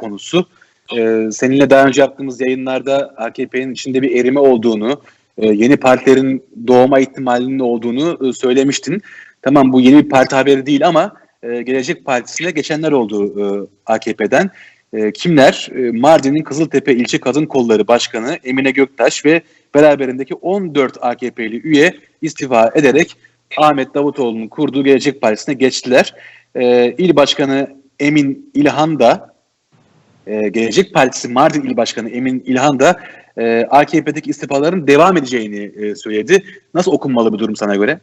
konusu. Ee, seninle daha önce yaptığımız yayınlarda AKP'nin içinde bir erime olduğunu, e, yeni partilerin doğma ihtimalinin olduğunu e, söylemiştin. Tamam bu yeni bir parti haberi değil ama e, Gelecek Partisi'ne geçenler oldu e, AKP'den. E, kimler? E, Mardin'in Kızıltepe İlçe Kadın Kolları Başkanı Emine Göktaş ve beraberindeki 14 AKP'li üye istifa ederek Ahmet Davutoğlu'nun kurduğu Gelecek Partisi'ne geçtiler. E, İl Başkanı Emin İlhan da e, Gelecek Partisi Mardin İl Başkanı Emin İlhan da e, AKP'deki istifaların devam edeceğini e, söyledi. Nasıl okunmalı bu durum sana göre?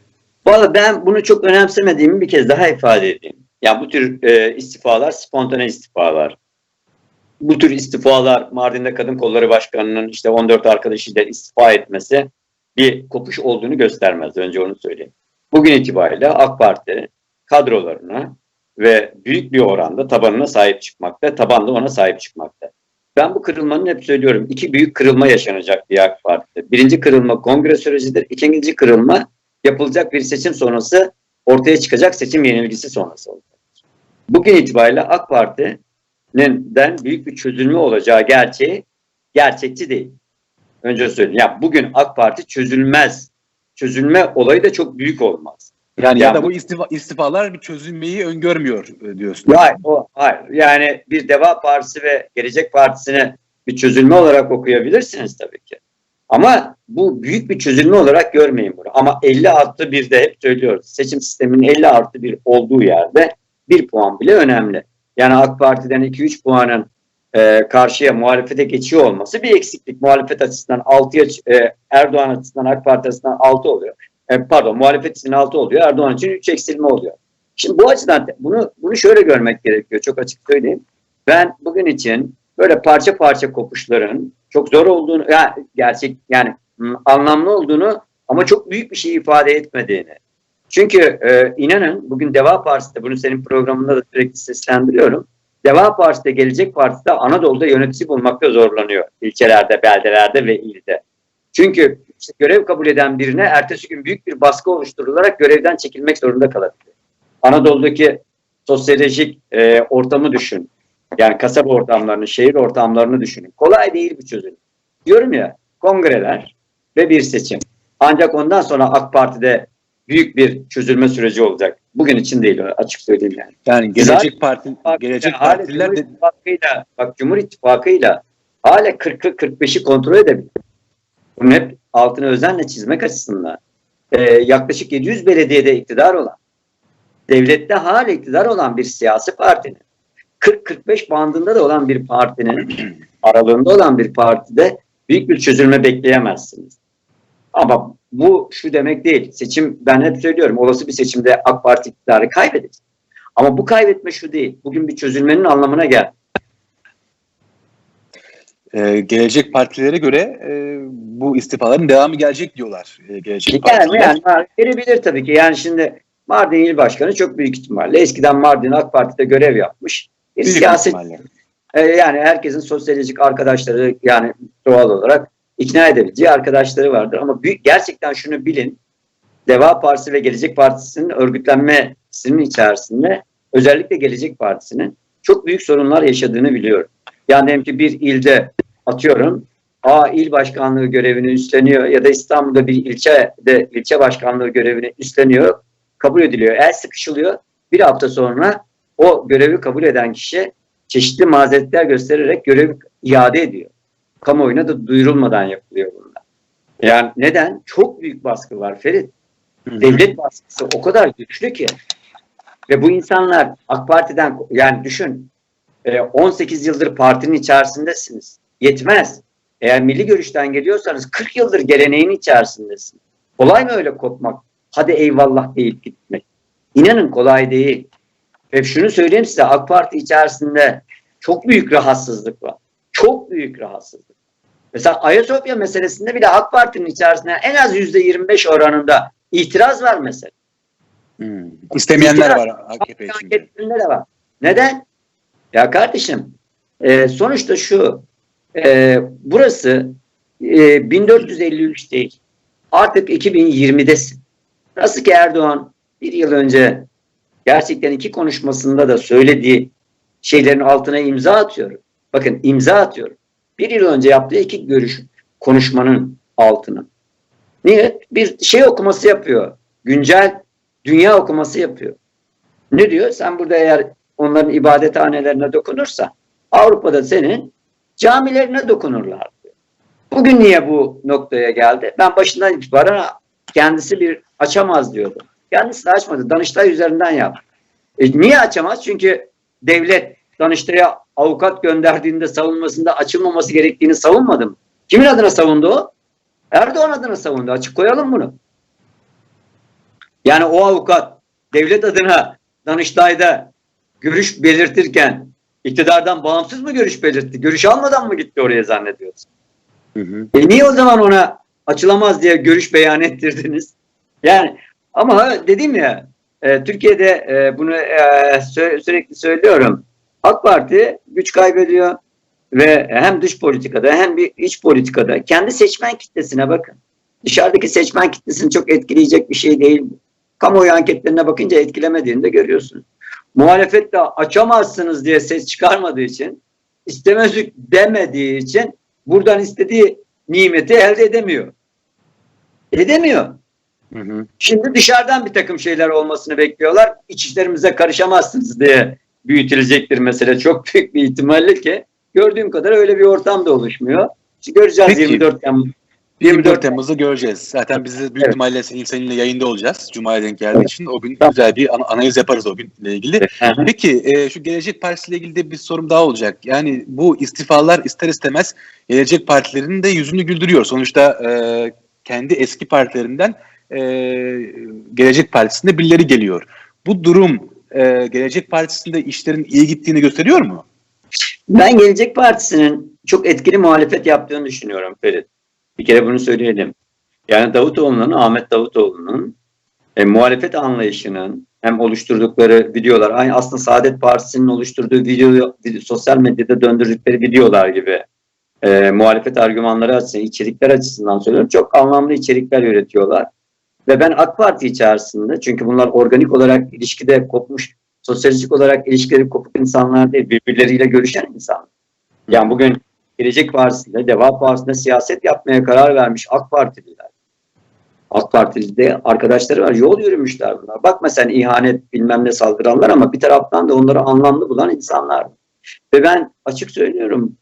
Valla ben bunu çok önemsemediğimi bir kez daha ifade edeyim. Yani bu tür e, istifalar spontane istifalar. Bu tür istifalar Mardin'de Kadın Kolları Başkanı'nın işte 14 arkadaşıyla istifa etmesi bir kopuş olduğunu göstermez. Önce onu söyleyeyim. Bugün itibariyle AK Parti kadrolarına ve büyük bir oranda tabanına sahip çıkmakta, taban ona sahip çıkmakta. Ben bu kırılmanın hep söylüyorum. iki büyük kırılma yaşanacak diye AK Parti'de. Birinci kırılma kongre sürecidir. İkinci kırılma yapılacak bir seçim sonrası ortaya çıkacak seçim yenilgisi sonrası olacak. Bugün itibariyle AK Parti'nin büyük bir çözülme olacağı gerçeği gerçekçi değil. Önce söyleyeyim. Ya bugün AK Parti çözülmez. Çözülme olayı da çok büyük olmaz. Yani ya Yani da bu- bu istifa, istifalar bir çözülmeyi öngörmüyor e, diyorsun. Hayır, o, hayır. Yani bir Deva Partisi ve Gelecek Partisi'ne bir çözülme olarak okuyabilirsiniz tabii ki. Ama bu büyük bir çözülme olarak görmeyin bunu. Ama 50 artı bir de hep söylüyoruz. Seçim sisteminin 50 artı bir olduğu yerde bir puan bile önemli. Yani AK Parti'den 2-3 puanın e, karşıya muhalefete geçiyor olması bir eksiklik. Muhalefet açısından 6'ya e, Erdoğan açısından AK Parti açısından 6 oluyor. E, pardon muhalefet için 6 oluyor. Erdoğan için 3 eksilme oluyor. Şimdi bu açıdan bunu bunu şöyle görmek gerekiyor. Çok açık söyleyeyim. Ben bugün için böyle parça parça kopuşların çok zor olduğunu, yani gerçek yani anlamlı olduğunu ama çok büyük bir şey ifade etmediğini. Çünkü e, inanın bugün Deva Partisi'de bunu senin programında da sürekli seslendiriyorum. Deva Partisi'de Gelecek Partisi'de Anadolu'da yönetici bulmakta zorlanıyor. ilçelerde, beldelerde ve ilde. Çünkü işte görev kabul eden birine ertesi gün büyük bir baskı oluşturularak görevden çekilmek zorunda kalabilir. Anadolu'daki sosyolojik e, ortamı düşün. Yani kasaba ortamlarını, şehir ortamlarını düşünün. Kolay değil bu çözüm. Diyorum ya kongreler ve bir seçim. Ancak ondan sonra AK Parti'de büyük bir çözülme süreci olacak. Bugün için değil açık söyleyeyim yani. Yani Gelecek Parti Gelecek Yani Partililer Cumhur de İttifakı'yla, bak Cumhur İttifakı'yla hala 40-45'i kontrol edebilir. Bunun hep altını özenle çizmek açısından. Ee, yaklaşık 700 belediyede iktidar olan, devlette hala iktidar olan bir siyasi partinin, 40-45 bandında da olan bir partinin, aralığında olan bir partide büyük bir çözülme bekleyemezsiniz. Ama bu şu demek değil. Seçim ben hep söylüyorum. Olası bir seçimde AK Parti iktidarı kaybedecek. Ama bu kaybetme şu değil. Bugün bir çözülmenin anlamına gel. E, Gelecek Partilere göre e, bu istifaların devamı gelecek diyorlar. E, Gelecek Yani, yani verebilir tabii ki. Yani şimdi Mardin İl Başkanı çok büyük ihtimalle eskiden Mardin AK Parti'de görev yapmış. Bir Büyük siyaset ihtimalle. e, yani herkesin sosyolojik arkadaşları yani doğal olarak ikna edebileceği arkadaşları vardır. Ama büyük, gerçekten şunu bilin. Deva Partisi ve Gelecek Partisi'nin örgütlenmesinin içerisinde özellikle Gelecek Partisi'nin çok büyük sorunlar yaşadığını biliyorum. Yani diyelim ki bir ilde atıyorum A il başkanlığı görevini üstleniyor ya da İstanbul'da bir ilçe de ilçe başkanlığı görevini üstleniyor, kabul ediliyor. El sıkışılıyor. Bir hafta sonra o görevi kabul eden kişi çeşitli mazeretler göstererek görevi iade ediyor. Kamuoyuna da duyurulmadan yapılıyor bunlar. Yani neden? Çok büyük baskı var Ferit. Devlet baskısı o kadar güçlü ki. Ve bu insanlar AK Parti'den yani düşün 18 yıldır partinin içerisindesiniz. Yetmez. Eğer milli görüşten geliyorsanız 40 yıldır geleneğin içerisindesiniz. Kolay mı öyle kopmak? Hadi eyvallah deyip gitmek. İnanın kolay değil. Ve şunu söyleyeyim size AK Parti içerisinde çok büyük rahatsızlık var. Çok büyük rahatsızlık. Mesela Ayasofya meselesinde bile AK Parti'nin içerisinde en az %25 oranında itiraz var mesela. Hmm. İstemeyenler İtiraz- var AKP için. Anketlerinde de var. Neden? Ya kardeşim e, sonuçta şu e, burası e, 1453 değil. Artık 2020'desin. Nasıl ki Erdoğan bir yıl önce gerçekten iki konuşmasında da söylediği şeylerin altına imza atıyorum. bakın imza atıyorum. Bir yıl önce yaptığı iki görüş konuşmanın altına. Niye? Bir şey okuması yapıyor. Güncel dünya okuması yapıyor. Ne diyor? Sen burada eğer onların ibadethanelerine dokunursa Avrupa'da senin camilerine dokunurlar. Bugün niye bu noktaya geldi? Ben başından itibaren kendisi bir açamaz diyordu. Kendisi de açmadı. Danıştay üzerinden yaptı. E niye açamaz? Çünkü devlet Danıştay'a avukat gönderdiğinde savunmasında açılmaması gerektiğini savunmadı mı? Kimin adına savundu o? Erdoğan adına savundu. Açık koyalım bunu. Yani o avukat devlet adına Danıştay'da görüş belirtirken iktidardan bağımsız mı görüş belirtti? Görüş almadan mı gitti oraya zannediyorsun? Hı hı. E niye o zaman ona açılamaz diye görüş beyan ettirdiniz? Yani ama dedim ya e, Türkiye'de e, bunu e, sü- sürekli söylüyorum. AK Parti güç kaybediyor ve hem dış politikada hem bir iç politikada kendi seçmen kitlesine bakın. Dışarıdaki seçmen kitlesini çok etkileyecek bir şey değil bu. Kamuoyu anketlerine bakınca etkilemediğini de görüyorsunuz. Muhalefet de açamazsınız diye ses çıkarmadığı için istemezlik demediği için buradan istediği nimeti elde edemiyor. Edemiyor. Hı hı. Şimdi dışarıdan bir takım şeyler olmasını bekliyorlar. İç işlerimize karışamazsınız diye büyütülecektir mesele. Çok büyük bir ihtimalle ki gördüğüm kadar öyle bir ortam da oluşmuyor. İşte göreceğiz Peki. 24 Temmuz. 24 Temmuz'da göreceğiz. Zaten biz de büyük Evet. ihtimalle senin, seninle yayında olacağız. Cuma'ya denk geldiği Evet. için o gün Tamam. güzel bir ana- analiz yaparız o günle ilgili. Hı. Peki e, şu Gelecek Partisi ile ilgili de bir sorum daha olacak. Yani bu istifalar ister istemez Gelecek Partilerinin de yüzünü güldürüyor. Sonuçta e, kendi eski partilerinden e, Gelecek Partisi'nde birileri geliyor. Bu durum e, Gelecek Partisi'nde işlerin iyi gittiğini gösteriyor mu? Ben Gelecek Partisi'nin çok etkili muhalefet yaptığını düşünüyorum Ferit. Bir kere bunu söyleyelim. Yani Davutoğlu'nun, Ahmet Davutoğlu'nun e, muhalefet anlayışının hem oluşturdukları videolar, aynı aslında Saadet Partisi'nin oluşturduğu video, video sosyal medyada döndürdükleri videolar gibi e, muhalefet argümanları açısından, içerikler açısından söylüyorum. Çok anlamlı içerikler üretiyorlar. Ve ben AK Parti içerisinde çünkü bunlar organik olarak ilişkide kopmuş, sosyolojik olarak ilişkileri kopuk insanlar değil, birbirleriyle görüşen insanlar. Yani bugün Gelecek Partisi'nde, Deva Partisi'nde siyaset yapmaya karar vermiş AK Partililer. AK Partili'de arkadaşları var. Yol yürümüşler bunlar. Bakma sen ihanet bilmem ne saldıranlar ama bir taraftan da onları anlamlı bulan insanlar. Ve ben açık söylüyorum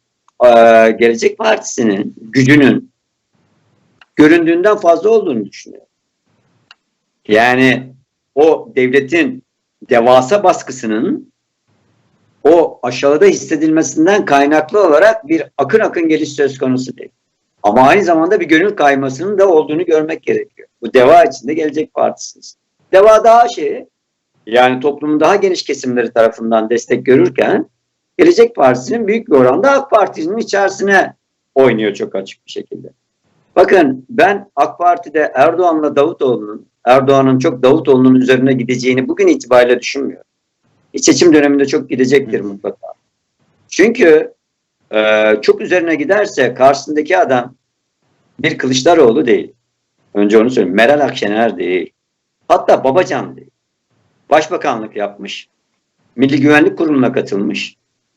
Gelecek Partisi'nin gücünün göründüğünden fazla olduğunu düşünüyorum. Yani o devletin devasa baskısının o aşağıda hissedilmesinden kaynaklı olarak bir akın akın geliş söz konusu değil. Ama aynı zamanda bir gönül kaymasının da olduğunu görmek gerekiyor. Bu deva içinde gelecek partisiz. Deva daha şey yani toplumun daha geniş kesimleri tarafından destek görürken Gelecek Partisi'nin büyük bir oranda AK Parti'nin içerisine oynuyor çok açık bir şekilde. Bakın ben AK Parti'de Erdoğan'la Davutoğlu'nun Erdoğan'ın çok Davutoğlu'nun üzerine gideceğini bugün itibariyle düşünmüyorum. Seçim döneminde çok gidecektir mutlaka. Çünkü e, çok üzerine giderse karşısındaki adam bir Kılıçdaroğlu değil. Önce onu söyleyeyim. Meral Akşener değil. Hatta Babacan değil. Başbakanlık yapmış. Milli Güvenlik Kurulu'na katılmış.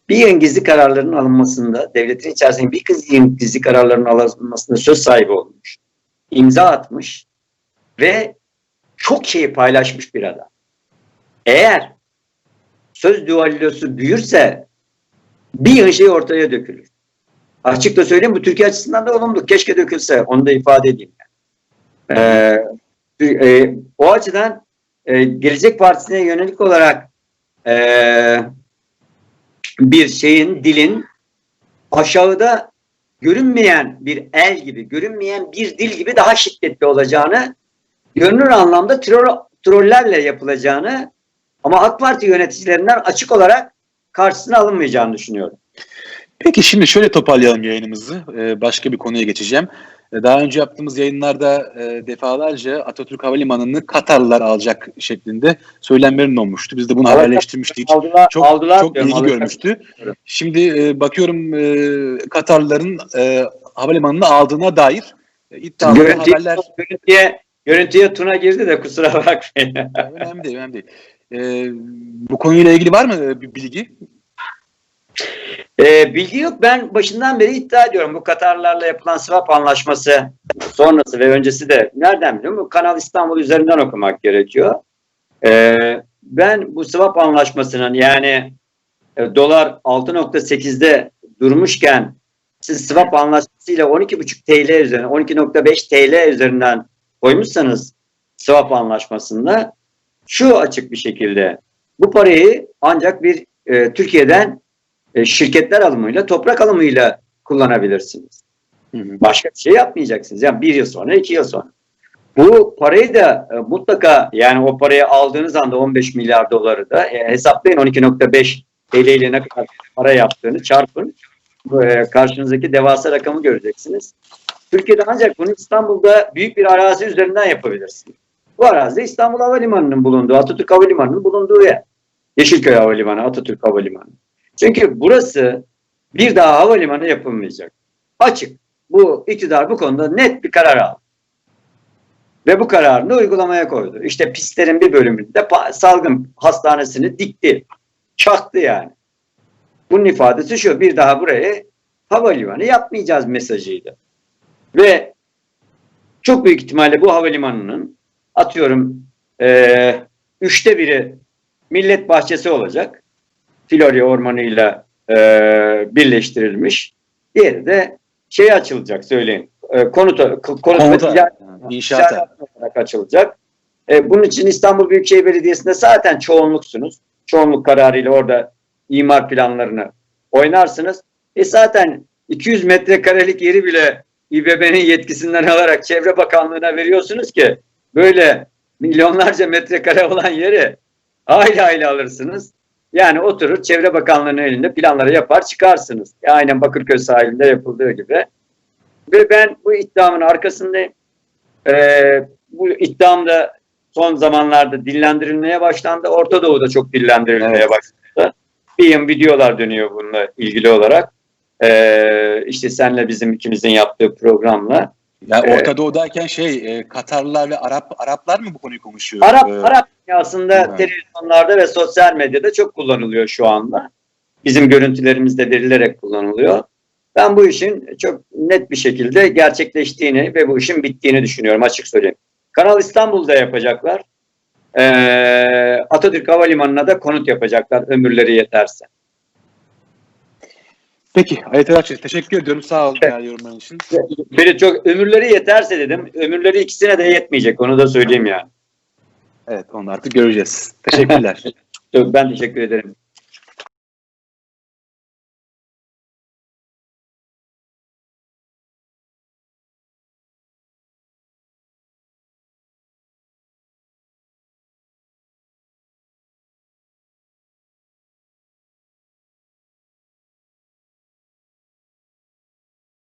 Bir yığın gizli kararların alınmasında, devletin içerisinde bir yığın gizli kararların alınmasında söz sahibi olmuş. İmza atmış ve çok şeyi paylaşmış bir adam. Eğer söz duallosu büyürse bir yığın şey ortaya dökülür. Açık da söyleyeyim bu Türkiye açısından da olumlu. Keşke dökülse onu da ifade edeyim. Ee, e, o açıdan e, Gelecek Partisi'ne yönelik olarak e, bir şeyin, dilin aşağıda görünmeyen bir el gibi, görünmeyen bir dil gibi daha şiddetli olacağını, görünür anlamda troll, trollerle yapılacağını ama AK Parti yöneticilerinden açık olarak karşısına alınmayacağını düşünüyorum. Peki şimdi şöyle toparlayalım yayınımızı. Ee, başka bir konuya geçeceğim. Ee, Daha önce yaptığımız yayınlarda e, defalarca Atatürk Havalimanı'nı Katarlılar alacak şeklinde söylemlerin olmuştu. Biz de bunu Evet, haberleştirmiştik. Aldılar, Çok aldılar çok diyorum, ilgi görmüştü. Şimdi e, bakıyorum e, Katarlıların e, havalimanını aldığına dair e, iddialı Görüntüye, haberler görüntüye, görüntüye Tuna girdi de kusura bakmayın. önemli değil, önemli değil. E, bu konuyla ilgili var mı e, bir bilgi? Ee, bilgi yok. Ben başından beri iddia ediyorum. Bu Katarlarla yapılan swap anlaşması sonrası ve öncesi de nereden biliyorum? Bu Kanal İstanbul üzerinden okumak gerekiyor. Ee, ben bu swap anlaşmasının yani e, dolar 6.8'de durmuşken siz swap anlaşmasıyla 12.5 TL üzerinden 12.5 TL üzerinden koymuşsanız swap anlaşmasında şu açık bir şekilde bu parayı ancak bir e, Türkiye'den e, şirketler alımıyla, toprak alımıyla kullanabilirsiniz. Başka bir şey yapmayacaksınız. Yani bir yıl sonra, iki yıl sonra. Bu parayı da e, mutlaka yani o parayı aldığınız anda 15 milyar doları da e, hesaplayın 12.5 TL ile ne kadar para yaptığını çarpın. E, karşınızdaki devasa rakamı göreceksiniz. Türkiye'de ancak bunu İstanbul'da büyük bir arazi üzerinden yapabilirsiniz. Bu arazi İstanbul Havalimanı'nın bulunduğu, Atatürk Havalimanı'nın bulunduğu yer. Yeşilköy Havalimanı, Atatürk Havalimanı. Çünkü burası bir daha havalimanı yapılmayacak. Açık. Bu iktidar bu konuda net bir karar aldı. Ve bu kararını uygulamaya koydu. İşte pistlerin bir bölümünde salgın hastanesini dikti. Çaktı yani. Bunun ifadesi şu. Bir daha buraya havalimanı yapmayacağız mesajıydı. Ve çok büyük ihtimalle bu havalimanının atıyorum eee üçte biri millet bahçesi olacak. Florya ormanıyla eee birleştirilmiş. Diğeri de şey açılacak söyleyeyim. E, konuta, konut ve Komuta, ticaret inşaata. ticaret olarak açılacak. E, bunun için İstanbul Büyükşehir Belediyesi'nde zaten çoğunluksunuz. Çoğunluk kararıyla orada imar planlarını oynarsınız. E zaten 200 metrekarelik yeri bile İBB'nin yetkisinden alarak Çevre Bakanlığı'na veriyorsunuz ki böyle milyonlarca metrekare olan yeri aile aile alırsınız. Yani oturur Çevre Bakanlığı'nın elinde planları yapar çıkarsınız. E, aynen Bakırköy sahilinde yapıldığı gibi. Ve ben bu iddiamın arkasındayım. Ee, bu iddiam da son zamanlarda dillendirilmeye başlandı. Orta Doğu'da çok dillendirilmeye Evet. başladı. Bir videolar dönüyor bununla ilgili olarak. Ee, işte senle bizim ikimizin yaptığı programla. Ya Evet. Orta Doğu'dayken şey e, Katarlılar ve Arap Araplar mı bu konuyu konuşuyor? Arap, Ee, Arap dünyasında Evet. televizyonlarda ve sosyal medyada çok kullanılıyor şu anda. Bizim görüntülerimiz de verilerek kullanılıyor. Ben bu işin çok net bir şekilde gerçekleştiğini ve bu işin bittiğini düşünüyorum açık söyleyeyim. Kanal İstanbul'da yapacaklar. Ee, Atatürk Havalimanı'na da konut yapacaklar ömürleri yeterse. Peki Ayet Akçe teşekkür ediyorum. Sağ ol değerli yorumların için. Ferit çok ömürleri yeterse dedim. Ömürleri ikisine de yetmeyecek onu da söyleyeyim yani. Evet onu artık göreceğiz. Teşekkürler. Ben teşekkür ederim.